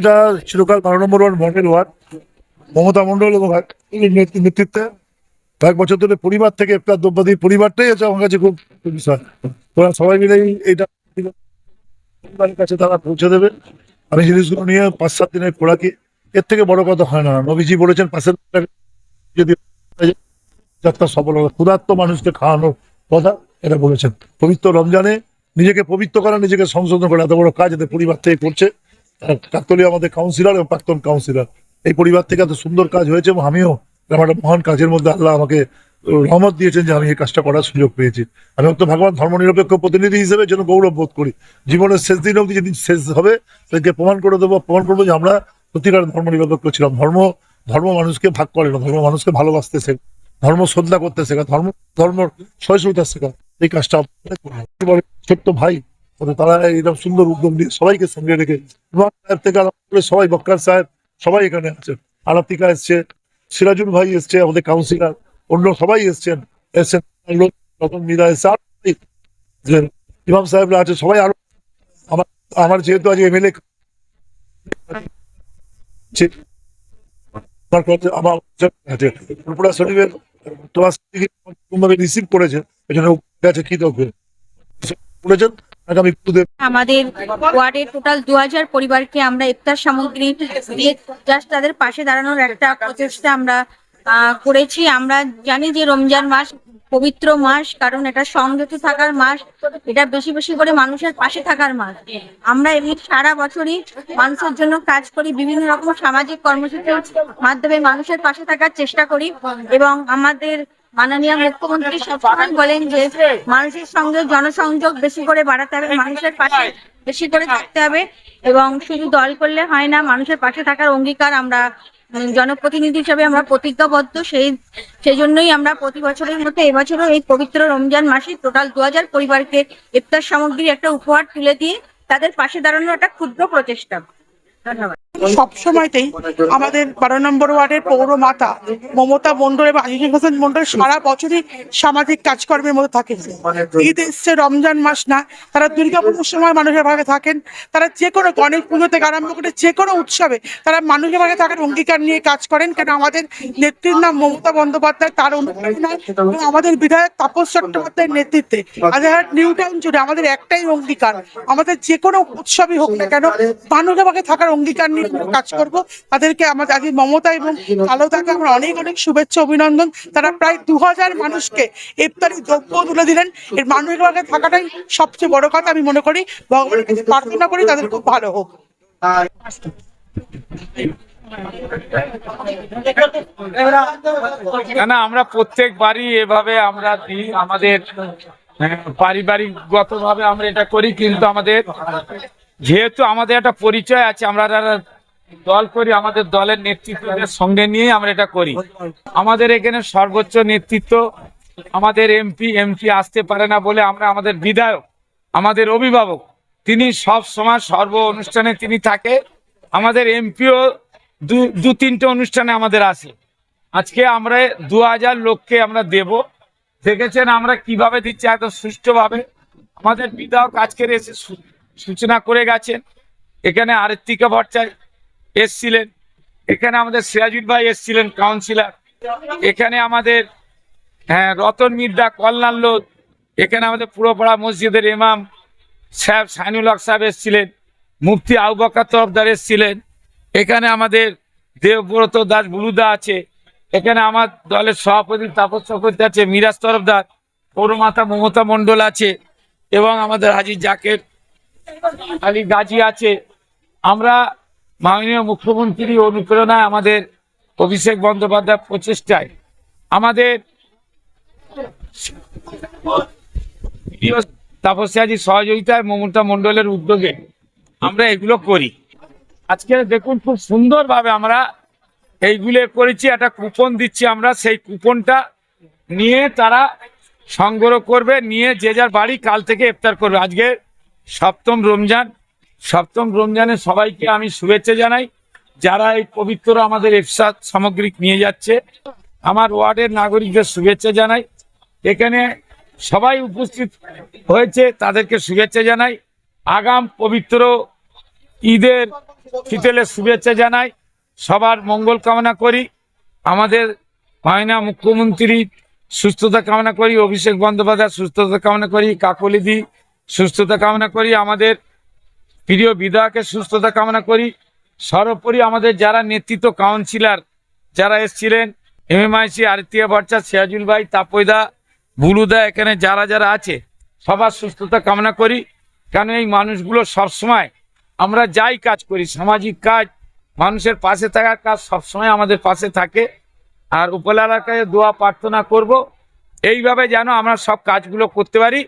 এটা চিরকাল বারো নম্বর ward model ward. Mamata Mondal এবং নেতৃত্বে কয়েক বছর ধরে পরিবার থেকে একটা দ্রব্যাদী পরিবারটাই আছে আমার কাছে খুব বিষয় তোরা সবাই মিলেই এইটা পরিবারের কাছে তারা পৌঁছে দেবে। আমি জিনিসগুলো নিয়ে পাঁচ সাত দিনের খোরাকি এর থেকে বড় কথা হয় না। নবীজি বলেছেন পাশের যদি যাত্রা সফল হবে ক্ষুধার্ত মানুষকে খাওয়ানোর কথা এটা বলেছেন। পবিত্র রমজানে নিজেকে পবিত্র করা, নিজেকে সংশোধন করা, এত বড় কাজ এদের পরিবার থেকে করছে। আর কাকতলীয় আমাদের কাউন্সিলর এবং প্রাক্তন কাউন্সিলর এই পরিবার থেকে এত সুন্দর কাজ হয়েছে এবং আমিও আমার মহান কাজের মধ্যে আল্লাহ আমাকে রহমত দিয়েছেন যে আমি এই কাজটা করার সুযোগ পেয়েছি। আমি তো ভগবান ধর্মনিরপেক্ষ প্রতিনিধি হিসেবে যেন গৌরব বোধ করি। জীবনের শেষ দিন অবধি যেদিন শেষ হবে তাদেরকে প্রমাণ করে দেবো, প্রমাণ করব যে আমরা সত্যিকার ধর্মনিরপেক্ষ ছিলাম। ধর্ম ধর্ম মানুষকে ভাগ করে না, ধর্ম মানুষকে ভালোবাসতে শেখে। ধর্ম শ্রদ্ধা করতে শেখা, ধর্ম ধর্ম সহিষ্ণুতা শেখা। এই কাজটা ছোট্ট ভাই তারা এরকম সুন্দর উদ্যোগ নিয়ে সবাইকে সঙ্গে রেখে সাহেব থেকে সবাই বক্কার সাহেব সবাই এখানে আছে আরাতিকা এসছে, সিরাজুল ভাই এসছে, আমাদের কাউন্সিলর অন্য সবাই এসছেন। এসছেন রতন মীরা এসছে, আর ইমাম সাহেবরা আছে, সবাই আরও আমার আমার যেহেতু আজ এমএলএ আমার তোমার রিসিভ করেছে, এজন্য কাছে কৃতজ্ঞ বলেছেন আমাদের ওয়ার্ডের টোটাল দু হাজার পরিবারকে আমরা ইফতার সামগ্রী দিয়ে জাস্ট তাদের পাশে দাঁড়ানোর একটা প্রচেষ্টা আমরা করেছি। আমরা জানি যে রমজান মাস পবিত্র মাস, কারণ এটা সংযত থাকার মাস, এটা বেশি বেশি করে মানুষের পাশে থাকার মাস। আমরা এমনি সারা বছরই মানুষের জন্য কাজ করি, বিভিন্ন রকম সামাজিক কর্মসূচির মাধ্যমে মানুষের পাশে থাকার চেষ্টা করি এবং আমাদের মাননীয় মুখ্যমন্ত্রী সবসময় বলেন যে মানুষের সঙ্গে জনসংযোগ বেশি করে বাড়াতে হবে, মানুষের পাশে বেশি করে থাকতে হবে এবং শুধু দল করলে হয় না, মানুষের পাশে থাকার অঙ্গীকার আমরা জনপ্রতিনিধি হিসেবে আমরা প্রতিজ্ঞাবদ্ধ। সেই সেই জন্যই আমরা প্রতি বছরের মতো এবছরও এই পবিত্র রমজান মাসে টোটাল দু হাজার পরিবারকে ইফতার সামগ্রীর একটা উপহার তুলে দিয়ে তাদের পাশে দাঁড়ানোর একটা ক্ষুদ্র প্রচেষ্টা। ধন্যবাদ। সব সময়তেই আমাদের বারো নম্বর ওয়ার্ডের পৌর মাতা মমতা মন্ডল এবং আজিজুল হাসান মন্ডল সারা বছরই সামাজিক কাজকর্মের মধ্যে থাকে ঈদ এসছে, রমজান মাস না, তারা দুর্গাপুজোর সময় মানুষের ভাগে থাকেন, তারা যে কোনো গণেশ পুজো থেকে আরম্ভ করে যে কোনো উৎসবে তারা মানুষের ভাগে থাকার অঙ্গীকার নিয়ে কাজ করেন, কেন আমাদের নেত্রীর নাম মমতা বন্দ্যোপাধ্যায়, তার অনুপ্রেরণা এবং আমাদের বিধায়ক তাপস চট্টোপাধ্যায়ের নেতৃত্বে আজহাট নিউ টাউন জুড়ে আমাদের একটাই অঙ্গীকার, আমাদের যে কোনো উৎসবই হোক না কেন, মানুষের ভাগে থাকার অঙ্গীকার নিয়ে কাজ করব। তাদেরকে আমাদের আজ মমতা এবং আলো তাকে আমরা অনেক অনেক শুভেচ্ছা, অভিনন্দন। তারা প্রায় দু হাজার মানুষকে ইফতারি দ্রব্য তুলে দিলেন। এর মানুষের আগে থাকাটাই সবচেয়ে বড় কথা। আমি মনে করি ভগবানের কাছে প্রার্থনা করি তাদের খুব ভালো হোক। কেন আমরা প্রত্যেকবারই এভাবে আমরা দিই। আমাদের পারিবারিক ভাবে আমরা এটা করি, কিন্তু আমাদের যেহেতু আমাদের একটা পরিচয় আছে, আমরা দল করি, আমাদের দলের নেতৃত্বের সঙ্গে নিয়ে আমরা এটা করি। আমাদের এখানে সর্বোচ্চ নেতৃত্ব, আমাদের এমপি এমপি আসতে পারে না বলে আমরা আমাদের বিধায়ক, আমাদের অভিভাবক, তিনি সব সময় সর্ব অনুষ্ঠানে তিনি থাকে। আমাদের এমপিও দু তিনটে অনুষ্ঠানে আমাদের আসে। আজকে আমরা দু হাজার লোককে আমরা দেব। দেখেছেন আমরা কীভাবে দিচ্ছি, এত সুষ্ঠুভাবে? আমাদের বিধায়ক আজকের এসে সূচনা করে গেছেন। এখানে আরেত্তিকা ভট্টাচার্য এসছিলেন। এখানে আমাদের সিরাজুল ভাই এসছিলেন কাউন্সিলর এখানে আমাদের হ্যাঁ রতন মির্দা কল্যাণ লোধ। এখানে আমাদের পুরোপাড়া মসজিদের ইমাম সাহেব সাইনুল হক সাহেব এসছিলেন। মুফতি আউবকার তরফদার এসছিলেন। এখানে আমাদের দেবব্রত দাস বুলুদা আছে। এখানে আমার দলের সভাপতি তাপস চক্রবর্তী আছে, মিরাজ তরফদার পৌরমাতা মমতা মণ্ডল আছে এবং আমাদের হাজি জাকের আলী গাজী আছে। আমরা মাননীয় মুখ্যমন্ত্রী অনুপ্রেরণায় আমাদের অভিষেক বন্দ্যোপাধ্যায় প্রচেষ্টায় আমাদের প্রিয় তাপসিয়াজি সহযোগিতায় মমতা মণ্ডলের উদ্যোগে আমরা এগুলো করি। আজকে দেখুন খুব সুন্দরভাবে আমরা এইগুলো করেছি, একটা কুপন দিচ্ছি আমরা, সেই কুপনটা নিয়ে তারা সংগ্রহ করবে, নিয়ে যে যার বাড়ি কাল থেকে ইফতার করবে। আজকে সপ্তম রমজান সপ্তম রমজানে সবাইকে আমি শুভেচ্ছা জানাই। যারা এই পবিত্র আমাদের ইফসার সামগ্রী নিয়ে যাচ্ছে, আমার ওয়ার্ডের নাগরিকদের শুভেচ্ছা জানাই। এখানে সবাই উপস্থিত হয়েছে, তাদেরকে শুভেচ্ছা জানাই। আগাম পবিত্র ঈদের ফিতেলের শুভেচ্ছা জানাই। সবার মঙ্গল কামনা করি। আমাদের মায়না মুখ্যমন্ত্রী সুস্থতা কামনা করি, অভিষেক বন্দ্যোপাধ্যায় সুস্থতা কামনা করি কাকলিদি সুস্থতা কামনা করি। আমাদের প্রিয় বিধায়কের সুস্থতা কামনা করি। সর্বোপরি আমাদের যারা নেতৃত্ব কাউন্সিলর যারা এসছিলেন এমএমআইসি আরতিয়া ভট্টা সিয়াজুল ভাই, তাপয়দা, বুলুদা, এখানে যারা যারা আছে, সবার সুস্থতা কামনা করি। কেন এই মানুষগুলো সবসময় আমরা যাই কাজ করি, সামাজিক কাজ, মানুষের পাশে থাকার কাজ সবসময় আমাদের পাশে থাকে। আর উপলার কাছে দোয়া প্রার্থনা করব, এইভাবে যেন আমরা সব কাজগুলো করতে পারি।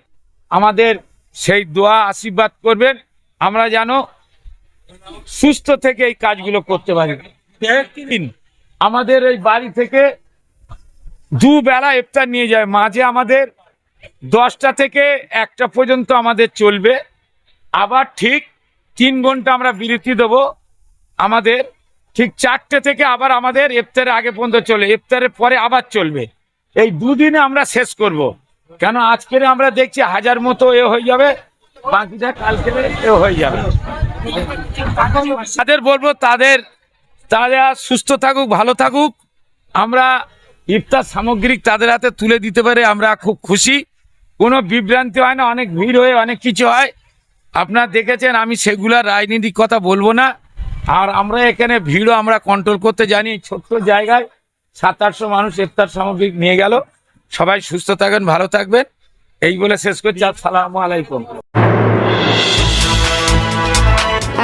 আমাদের সেই দোয়া আশীর্বাদ করবেন। আমরা যেন সুস্থ থেকে এই কাজগুলো করতে পারি। আমাদের এই বাড়ি থেকে দুবেলা ইফতার নিয়ে যায়। মাঝে আমাদের দশটা থেকে একটা পর্যন্ত আমাদের চলবে। আবার ঠিক তিন ঘণ্টা আমরা বিরতি দেবো। আমাদের ঠিক চারটে থেকে আবার আমাদের ইফতারের আগে পর্যন্ত চলে। ইফতারের পরে আবার চলবে। এই দুদিনে আমরা শেষ করব। কেন? আজকের আমরা দেখছি হাজার মতো এ হয়ে যাবে। বাকিটা কালকে হয়ে যাবে। তাদের বলব, তাদের, তারা সুস্থ থাকুক, ভালো থাকুক। আমরা ইফতার সামগ্রিক তাদের হাতে তুলে দিতে পারে, আমরা খুব খুশি। কোনো বিভ্রান্তি হয় না, অনেক ভিড় হয়ে অনেক কিছু হয়। আপনারা দেখেছেন, আমি সেগুলা রাজনীতিক কথা বলব না। আর আমরা এখানে ভিড়ও আমরা কন্ট্রোল করতে জানি ছোট্ট জায়গায় সাত আটশো মানুষ ইফতার সামগ্রিক নিয়ে গেল। সবাই সুস্থ থাকবেন ভালো থাকবেন। এই বলে শেষ করছি, আসসালামু আলাইকুম।